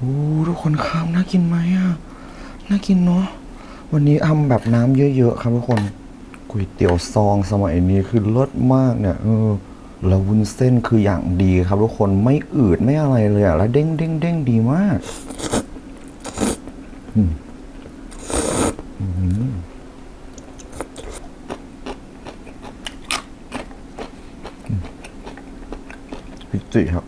โอ้ทุกคนข้าวน่ากินไหมอะ น่ากินเนาะ วันนี้ทำแบบน้ำเยอะๆครับทุกคน ก๋วยเตี๋ยวซองสมัยนี้คือเลิศมากเนี่ยเออแล้ววุ้นเส้นคืออย่างดีครับทุกคนไม่อืดไม่อะไรเลยอะแล้วเด้งเด้งเด้งดีมากพิจิครับ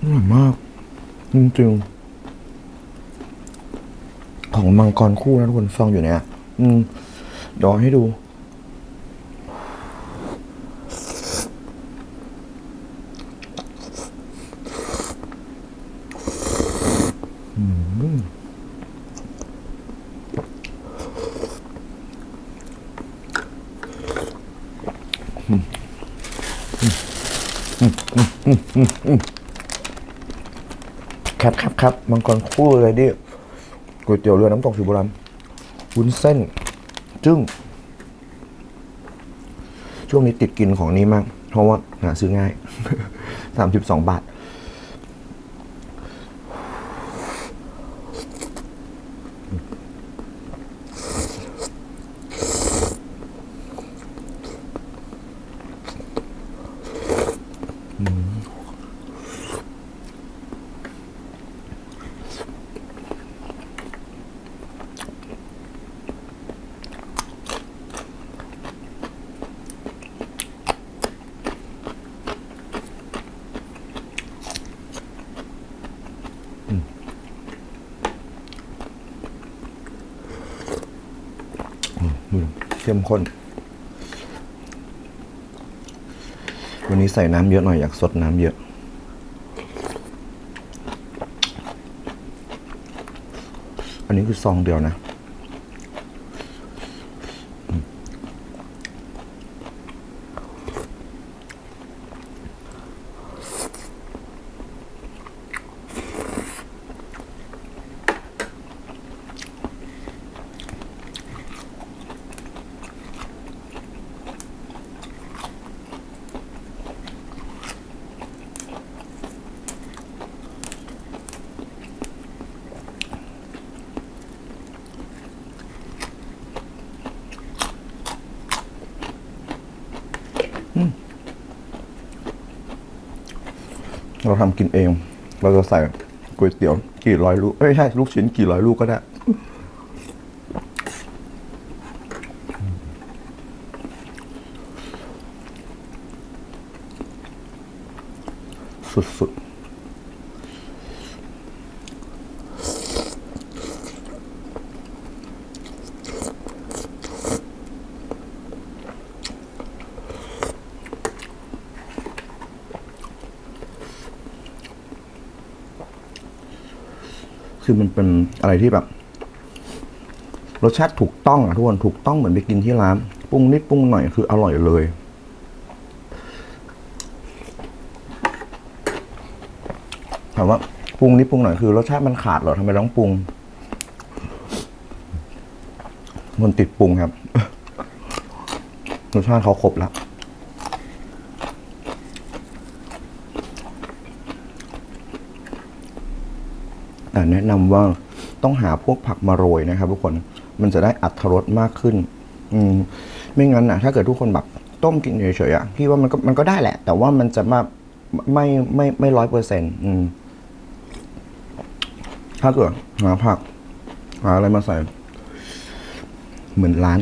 อร่อยมาก จริงๆของมังกรคู่นะทุกคนซองอยู่เนี่ยอืมเดี๋ยวเอาให้ดูอืม ครับครับครับมังกรคู่เลยดิก๋วยเตี๋ยวเรือน้ำตกสีโบราณวุ้นเส้น จึ้ง ช่วงนี้ติดกินของนี้มาก เพราะว่าหาซื้อง่ายสามสิบสองบาท อืม เข้มข้น วันนี้ใส่น้ำเยอะหน่อยอยากสดน้ำเยอะ อันนี้คือซองเดียวนะ เราทำกินเอง เราจะใส่ก๋วยเตี๋ยวกี่ร้อยลูกเอ้ยใช่ลูกชิ้นกี่ร้อยลูกก็ได้ๆ คือมันเป็นอะไรที่แบบ รสชาติถูกต้องอะทุกคนถูกต้องเหมือนไปกินที่ร้านปรุงนิดปรุงหน่อยคืออร่อยเลย ถามว่าปรุงนิดปรุงหน่อยคือรสชาติมันขาดเหรอทำไมต้องปรุง มันติดปรุงครับรสชาติเขาครบแล้ว แต่แนะนำว่าต้องหาพวกผักมาโรยนะครับ ทุกคนมันจะได้อัตรสมากขึ้น อืมไม่งั้นนะถ้าเกิดทุกคนแบบต้มกินเฉยๆอะพี่ว่ามันก็มันก็ได้แหละ แต่ว่ามันจะมาไม่ไม่ไม่ร้อยเปอร์เซ็นต์อืมถ้าเกิดหาผัก หาอะไรมาใส่ เหมือนร้าน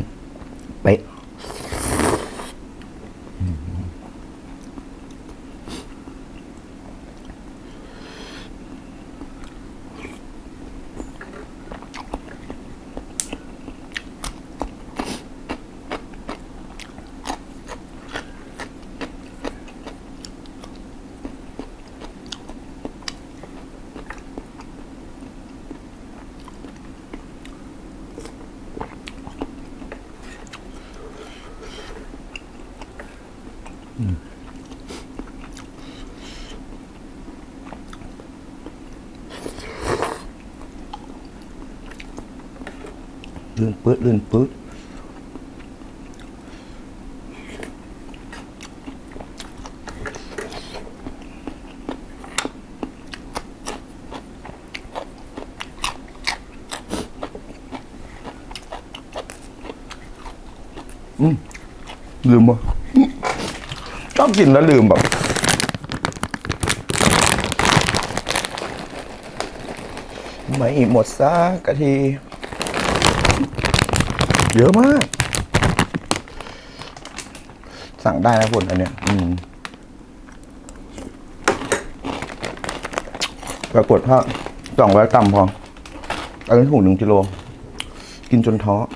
ลื่นปื๊ดลื่นปื๊ดอืมลืมวะชอบกินแล้วลืมแบบไม่หมดซากะที เยอะมาก สั่งได้นะคุณอันเนี้ยอืมปรากฏถ้าสองร้อยกรัมพอ อันนี้ถุงหนึ่งกิโล กินจนท้อ ถ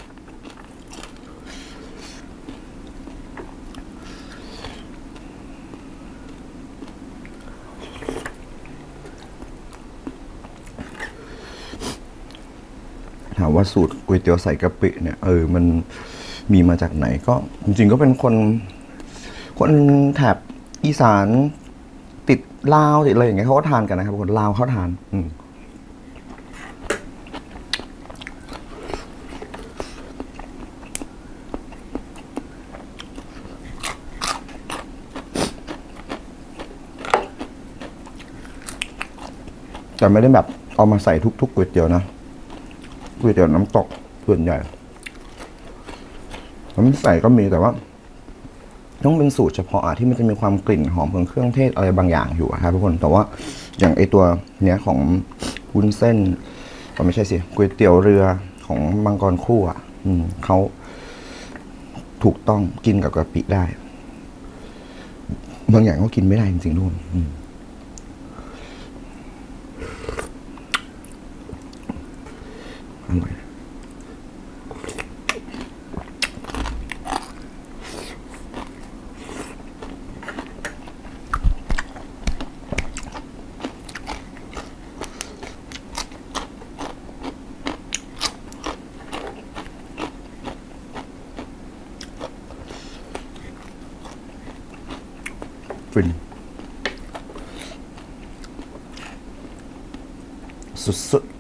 ามว่าสูตรก๋วยเตี๋ยวใส่กะปิเนี่ยเออมันมีมาจากไหนก็จริงๆก็เป็นคน คนแถบอีสานติดลาวติดอะไรอย่างเงี้ยเขาก็ทานกันนะครับคนลาวเขาทาน อืมแต่ไม่ได้แบบเอามาใส่ทุกๆก๋วยเตี๋ยวนะ ก๋วยเตี๋ยวน้ำตกส่วนใหญ่น้ำใส่ก็มีแต่ว่า ต้องเป็นสูตรเฉพาะที่มันจะมีความกลิ่นหอมของเครื่องเทศอะไรบางอย่างอยู่อะครับทุกคนแต่ว่าอย่างไอตัวเนี้ยของวุ้นเส้นก็ไม่ใช่สิก๋วยเตี๋ยวเรือของมังกรคู่อะ อืมเขาถูกต้องกินกับกะปิได้ บางอย่างก็กินไม่ได้จริงๆทุกค นอืมอร่อยฟิ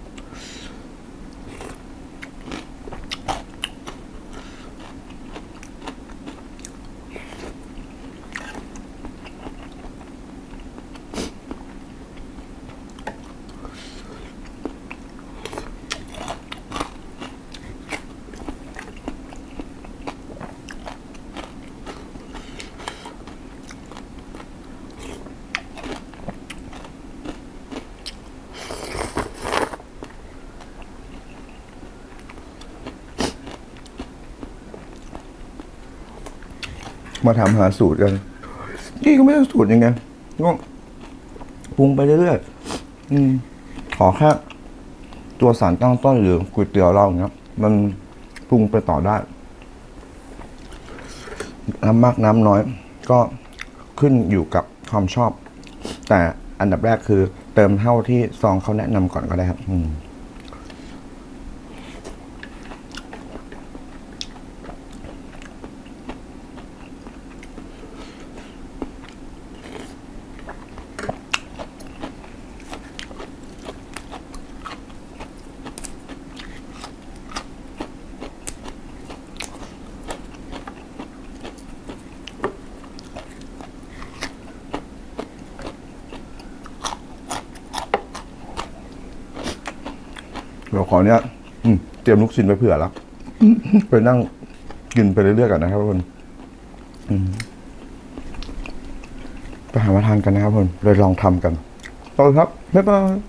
มาถามหาสูตรกันนี่ก็ไม่ได้สูตรยังไงก็ปรุงไปเรื่อยๆอืมขอแค่ตัวสารตั้งต้นหรือก๋วยเตี๋ยวเราเนี้ยมันปรุงไปต่อได้ น้ำมากน้ำน้อย ก็ขึ้นอยู่กับความชอบ แต่อันดับแรกคือเติมเท่าที่ซองเขาแนะนำก่อนก็ได้ครับ อืม เดี๋ยวขอเนี้ยอืเตรียมลูกชิ้นไว้เผื่อแล้วไปนั่งกินไปเรื่อยๆกันนะครับทุกคนไปหามาทานกันนะครับทุกคนเลยลองทำกันต่อครับบ๊ายบาย